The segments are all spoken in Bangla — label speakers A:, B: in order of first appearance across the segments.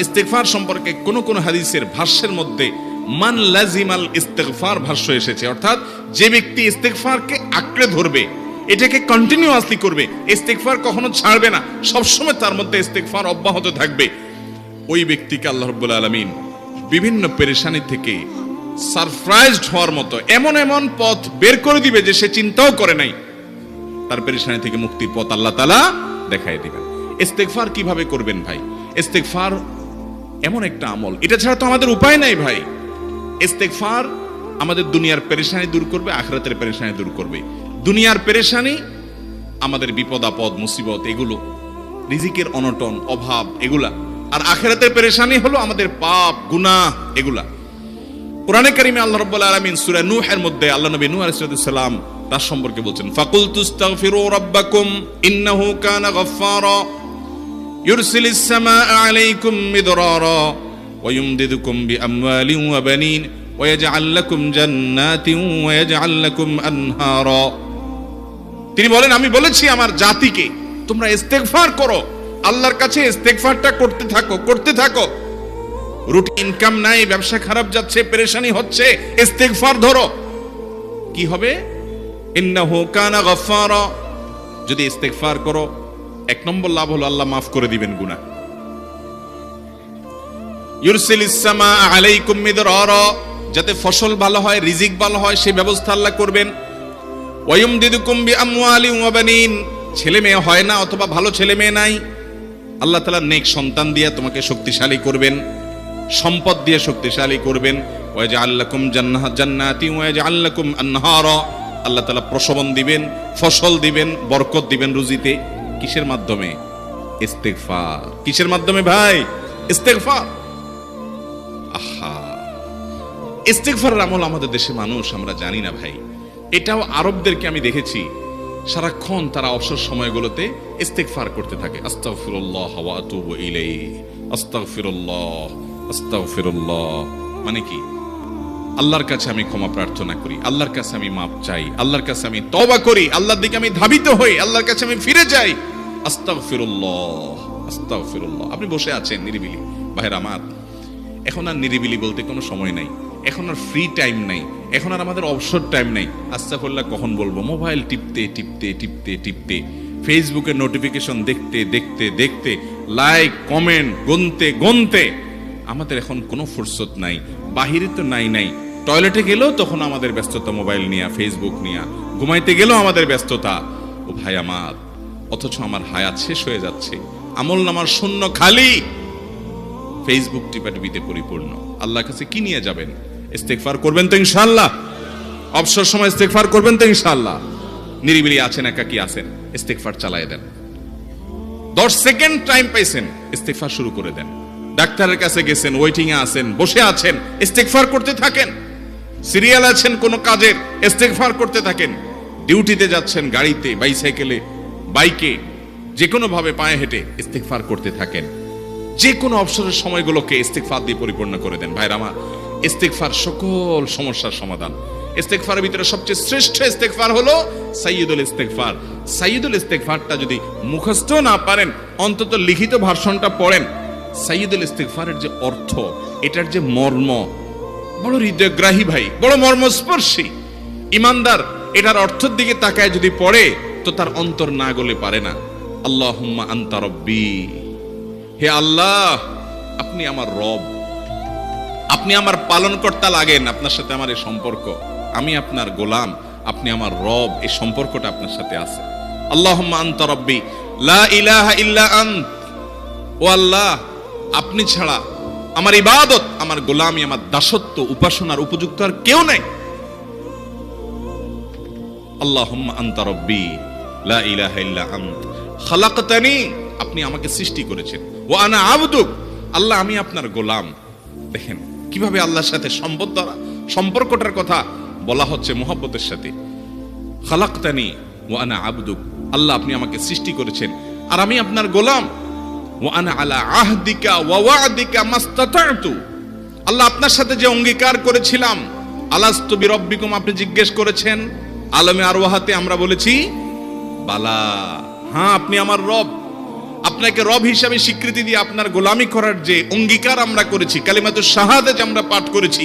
A: ইস্তেগফার সম্পর্কে কোন কোন হাদিসের ভাষ্যের মধ্যে মান লাজিমাল ইস্তেগফার ভাষ্য এসেছে। অর্থাৎ যে ব্যক্তি ইস্তেগফারকে আঁকড়ে ধরবে, এটাকে কন্টিনিউয়াসলি করবে, ইস্তেগফার কখনো ছাড়বে না, সবসময় তার মধ্যে ইস্তেগফার অব্যাহত থাকবে। ওই ব্যক্তিকে আল্লাহ রব্বুল আলমিন বিভিন্ন পেরেশানি থেকে সারপ্রাইজড হওয়ার মতো এমন এমন পথ বের করে দিবে যে সে চিন্তাও করে নাই। তার পেরেশানি থেকে মুক্তির পথ আল্লাহ তালা দেখাই দিবেন। ইস্তেগফার কীভাবে করবেন ভাই? ইস্তেগফার এমন একটা আমল। এটা ছাড়া তো আমাদের উপায় নাই ভাই। ইস্তেগফার আমাদের দুনিয়ার পেরেশানি দূর করবে, আখরাতের পেরেশানি দূর করবে। দুনিয়ার পেরেশানি আমাদের বিপদ, আপদ, মুসিবত, এগুলো, রিজিকের অনটন, অভাব, এগুলা। আর আখেরাতের পেরেশানি হলো আমাদের পাপ, গুনাহ, এগুলা। কোরআনে কারিমে আল্লাহ রাব্বুল আলামিন সূরা নূহের মধ্যে আল্লাহ নবী নূহ আলাইহিস সালাম তার সম্পর্কে বলছেন ফাকুল তুস্তাগফিরু রাব্বাকুম ইন্নাহু কানা গাফফারা। ইউরসিলিস সামাআ আলাইকুম মিদরারা ويمددكم بأموال وبنين ويجعل لكم جنات ويجعل لكم أنهارا তিনি বলেন আমি বলেছি আমার জাতিকে তোমরা ইস্তেগফার করো আল্লাহর কাছে ইস্তেগফারটা করতে থাকো করতে থাকো রুটি ইনকাম নাই ব্যবসা খারাপ যাচ্ছে পেরেশানি হচ্ছে ইস্তেগফার ধরো কি হবে ইন্নাহু কানা গফফারা যদি ইস্তেগফার করো এক নম্বর লাভ হলো আল্লাহ মাফ করে দিবেন গুনাহ। ইউরসিলিস সামা আলাইকুম মিদরারা, যাতে ফসল ভালো হয়, রিজিক ভালো হয় সেই ব্যবস্থা আল্লাহ করবেন। ওয়ুমদিদুকুম বিআমওয়ালি ওয়া বানিন, ছেলে মেয়ে হয় না অথবা ভালো ছেলে মেয়ে নাই। আল্লাহ তাআলা নেক সন্তান দিয়ে তোমাকে শক্তিশালী করবেন, সম্পদ দিয়ে শক্তিশালী করবেন। ওয়াজআল লাকুম জান্নাহ জান্নাতি ওয়াজআল লাকুম আনহারা। আল্লাহ তাআলা প্রসবন দিবেন, ফসল দিবেন, বরকত দিবেন রুজিতে। কিসের মাধ্যমে? ইস্তেগফার। কিসের মাধ্যমে ভাই? ইস্তেগফার। আহা। ইস্তেগফারের আমল আমাদের দেশে মানুষ, আমরা জানি না ভাই। এটাও আরবদেরকে আমি দেখেছি, সারাক্ষণ তারা অবসর সময়গুলোতে ইস্তেগফার করতে থাকে। আস্তাগফিরুল্লাহ ওয়া আতুবু আস্তাগফিরুল্লাহ আস্তাগফিরুল্লাহ। মানে কি? আল্লাহর কাছে আমি ক্ষমা প্রার্থনা করি, আল্লাহর কাছে আমি মাপ চাই, আল্লাহর কাছে আমি তবা করি, আল্লাহর দিকে আমি ধাবিত হই, আল্লাহর কাছে আমি ফিরে যাই। আস্তাগফিরুল্লাহ আপনি বসে আছেন নিরিবিলি। ভাইরা আমার, এখন আর নিরিবিলি বলতে কোনো সময় নাই। এখন আর ফ্রি টাইম নাই। এখন আর আমাদের অবসর টাইম নাই। আস্তাফল্লাহ কখন বলব? মোবাইল টিপতে টিপতে টিপতে টিপতে। ফেসবুকের নোটিফিকেশন দেখতে দেখতে দেখতে। লাইক কমেন্ট গুনতে গুনতে। আমাদের এখন কোনো ফুরসত নাই। বাহিরে তো নাই নাই। টয়লেটে গেলেও তখন আমাদের ব্যস্ততা মোবাইল নিয়ে ফেসবুক নিয়ে। ঘুমাইতে গেলেও আমাদের ব্যস্ততা। ও ভাই আমার, অথচ আমার হায়াত শেষ হয়ে যাচ্ছে। আমল নামার শূন্য খালি। ফেসবুক টিপাটিপিতে পরিপূর্ণ। আল্লাহর কাছে কি নিয়ে যাবেন? ইস্তেগফার করবেন তো ইনশাল্লাহ অবসর সময় ইস্তেগফার করবেন তো ইনশাল্লাহ নিরিবিলি আছেন, একাকি আছেন। ইস্তেকফার চালায় দেন। দশ সেকেন্ড টাইম পাইছেন, ইস্তেগফার শুরু করে দেন। ডাক্তারের কাছে গেছেন ওয়েটিং এ আছেন, বসে আছেন ইস্তেকফার করতে থাকেন। সিরিয়াল আছেন কোন কাজের, ইস্তেগফার করতে থাকেন। ডিউটিতে যাচ্ছেন গাড়িতে, বাইসাইকেলে, বাইকে যে কোনো ভাবে পায়ে হেঁটে ইস্তেগফার করতে থাকেন। যে কোনো অবসরের সময়গুলোকে ইস্তেগফার দিয়ে পরিপূর্ণ করে দেন। ভাইরা আমার, ইস্তেগফার সকল সমস্যার সমাধান। ইস্তেগফারের ভিতরে সবচেয়ে শ্রেষ্ঠ ইস্তেগফার হলো সাইয়্যিদুল ইস্তেগফার। সাইয়্যিদুল ইস্তেগফারটা যদি মুখস্থ না পারেন, অন্তত লিখিত ভার্সনটা পড়েন। সাইয়্যিদুল ইস্তেগফারের যে অর্থ, এটার যে মর্ম বড় হৃদয়গ্রাহী ভাই, বড় মর্মস্পর্শী। ইমানদার, এটার অর্থের দিকে তাকায় যদি পড়ে, তো তার অন্তর না গলে পারে না। আল্লাহুম্মা আনতা রব্বি। হে আল্লাহ, আপনি আমার রব। আপনি আমার পালনকর্তা লাগেন আপনার সাথে আমার এই সম্পর্ক। আমি আপনার গোলাম, আপনি আমার রব, এই সম্পর্কটা আপনার সাথে আছে। আল্লাহুম্মা আনতা রব্বি। লা ইলাহা ইল্লা আন্ত। ও আল্লাহ, আপনি ছাড়া আমার ইবাদত, আমার গোলামি, আমার দাসত্ব, উপাসনার উপযুক্ত আর কেউ নাই। আল্লাহুম্মা আনতা লা ইলাহা ইল্লা খালাকতানি, আপনি আমাকে সৃষ্টি করেছেন। ও আনা আবদুক, আল্লাহ আমি আপনার গোলাম। দেখেন, কীভাবে আল্লাহর সাথে সম্পদ দ্বারা সম্পর্কটার কথা বলা হচ্ছে মোহাব্বতের সাথে। খালাকতানি ও আনা আবদুক, আল্লাহ আপনি আমাকে সৃষ্টি করেছেন। আর আমি আপনার গোলাম। ও আনা আলা আহদিকা ওয়া ওয়াদিকা মাস্তাতাতু। আল্লাহ আপনার সাথে যে অঙ্গীকার করেছিলাম, আলাস্তু বিরব্বিকুম, আপনি জিজ্ঞেস করেছেন, আলমে আরওয়াহাতে আমরা বলেছি, বালা হ্যাঁ আপনি আমার রব। আপনাকে রব হিসাবে স্বীকৃতি দিয়ে আপনার গোলামি করার যে অঙ্গীকার আমরা করেছি কালিমাতুর শাহাদে যে আমরা পাঠ করেছি,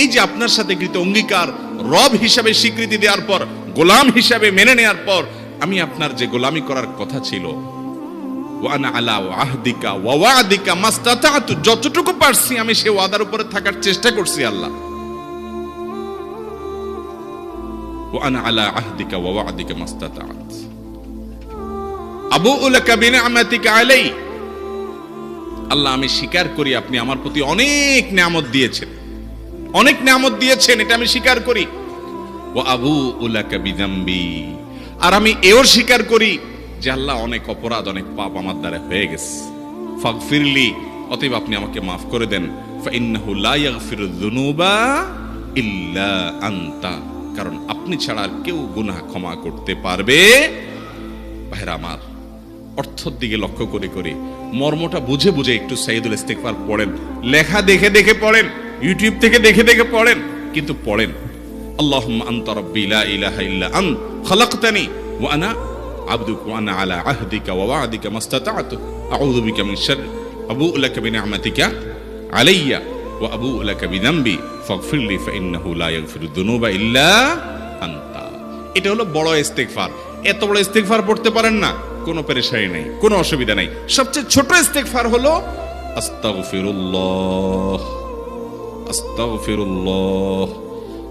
A: এই যে আপনার সাথে কৃত অঙ্গীকার, রব হিসাবে স্বীকৃতি দেওয়ার পর, গোলাম হিসাবে মেনে নেওয়ার পর, আমি আপনার যে গোলামি করার কথা ছিল আলা আহদিকা ওয়াদিকা যতটুকু পারছি আমি ওয়াদার উপরে থাকার চেষ্টা করছি আল্লাহ। আলা আহদিকা ওয়াদিকা মাস্তাতাত। আবু উলাকা আলাই আল্লাহ, আমি স্বীকার করি আপনি আমার প্রতি অনেক নিয়ামত দিয়েছেন। অনেক নিয়ামত দিয়েছেন, এটা আমি স্বীকার করি। ও আবু উলাকা বিদাম্বি আর আমি এও স্বীকার করি যে আল্লাহ অনেক অপরাধ, অনেক পাপ আমার দ্বারা হয়ে গেছে। ফাগফিরলি, অতএব আপনি আমাকে মাফ করে দেন। ইল্লা আনতা। কারণ আপনি ছাড়া আর কেউ গুনাহ ক্ষমা করতে পারবে। ভাইরা আমার, অর্থর দিকে লক্ষ্য করে করে মর্মটা বুঝে বুঝে একটু সাইদুল ইস্তেকবার পড়েন। লেখা দেখে দেখে পড়েন। ইউটিউব থেকে দেখে দেখে পড়েন। কিন্তু পড়েন। আল্লাহুম্মা আনতা রাব্বি লা ইলাহা ইল্লা খালাকতানি ওয়া আনা আবদুকা ওয়া আনা আলা আহদিকা ওয়া ওয়া'দিকা মাস্তাতা'তু আউযু বিকা মিন শাররি আবু'ু লাকা বিনি'মাতিকা আলাইয়া ওয়া আবু'ু লাকা বিযামবি ফাগফিরলি ফাইন্নাহু লা ইয়াগফিরু যুনুবা ইল্লা আনতা এটা হলো বড় ইস্তেগফার। এত বড় ইস্তেগফার পড়তে পারেন না। কোনো পেরেশানি নেই, কোনো অসুবিধা নেই। সবচেয়ে ছোট ইস্তেগফার হলো আস্তাগফিরুল্লাহ। আস্তাগফিরুল্লাহ।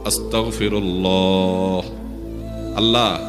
A: আস্তাগফিরুল্লাহ। আল্লাহ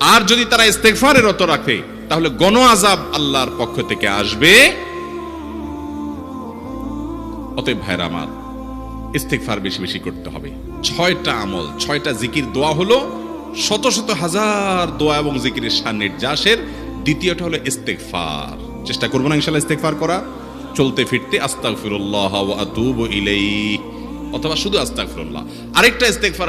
A: আর যদি তারা ইস্তেগফারে রত রাখে, তাহলে গণ আজাব আল্লাহর পক্ষ থেকে আসবে। অতএব ভাইরা আমার, ইস্তেগফার বেশি বেশি করতে হবে। ছয়টা আমল, ছয়টা জিকির দোয়া হলো শত শত হাজার দোয়া এবং জিকিরের সান্নির্যাসের দ্বিতীয়টা হলো ইস্তেগফার। চেষ্টা করব না ইনশাল্লাহ ইস্তেগফার করা। চলতে ফিরতে আস্তাগফিরুল্লাহ ওয়া আতুবু ইলাইহি, অথবা শুধু আস্তাগফিরুল্লাহ। আরেকটা ইস্তেগফার